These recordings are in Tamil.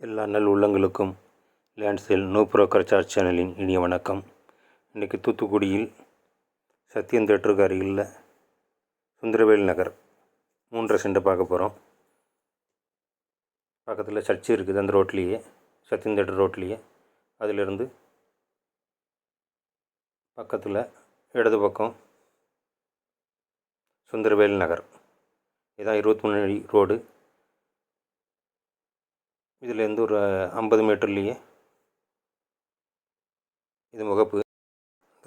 எல்லா நல் உள்ளங்களுக்கும் லேண்ட்ஸில் நோ புரோக்கர் சார்ஜ் சேனலின் இனிய வணக்கம். இன்றைக்கி தூத்துக்குடியில் சத்யன் தேட்டருக்கு அருகில் சுந்தரவேல் நகர் மூன்றரை சென்ட் பார்க்க போகிறோம் பக்கத்தில் சர்ச்சு இருக்குது அந்த ரோட்லேயே சத்யன் தேட்டர் ரோட்லேயே. அதிலிருந்து பக்கத்தில் இடது பக்கம் சுந்தரவேல் நகர். இதான் இருபத்தி மூணு ரோடு. இதுலேருந்து ஒரு ஐம்பது மீட்டர்லேயே இது முகப்பு.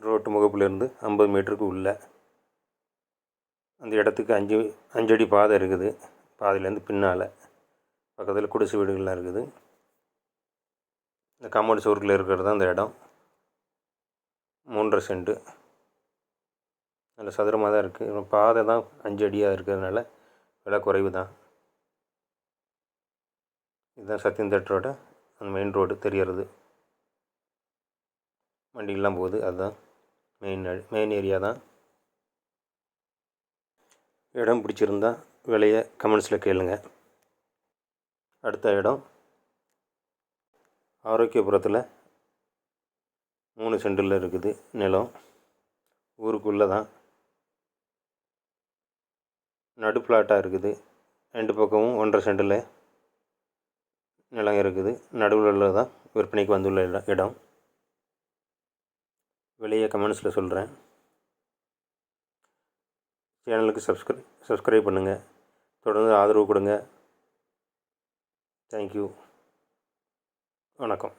ரோட்டு முகப்புலேருந்து ஐம்பது மீட்டருக்கு உள்ள அந்த இடத்துக்கு அஞ்சு அஞ்சடி பாதை இருக்குது. பாதையிலேருந்து பின்னால் பக்கத்தில் குடிசை வீடுகள்லாம் இருக்குது. இந்த காம்பவுண்ட் சுவருக்குள்ள இருக்கிறது தான் அந்த இடம். மூன்றரை சென்ட்டு நல்ல சதுரமாக தான் இருக்குது பாதை தான் அஞ்சு அடியாக இருக்கிறதுனால விலை குறைவு தான் இதுதான் சத்தியம் தேட்டரோட அந்த மெயின் ரோடு தெரியறது வண்டிகள்லாம் போகுது அதுதான் மெயின் மெயின் ஏரியா தான். இடம் பிடிச்சிருந்தா விலையை கமெண்ட்ஸில் கேளுங்க. அடுத்த இடம் ஆரோக்கியபுரத்தில் மூணு சென்டில் இருக்குது நிலம். ஊருக்குள்ளே தான். நடு பிளாட்டாக இருக்குது. ரெண்டு பக்கமும் ஒன்றரை சென்டில். நிலம் இருக்குது. நடுவில் உள்ளதான் விற்பனைக்கு வந்துள்ள இடம் இடம். விலையை கமெண்ட்ஸில் சொல்கிறேன் சேனலுக்கு சப்ஸ்கிரை சப்ஸ்கிரைப் பண்ணுங்கள் தொடர்ந்து ஆதரவு கொடுங்க. தேங்க்யூ வணக்கம்.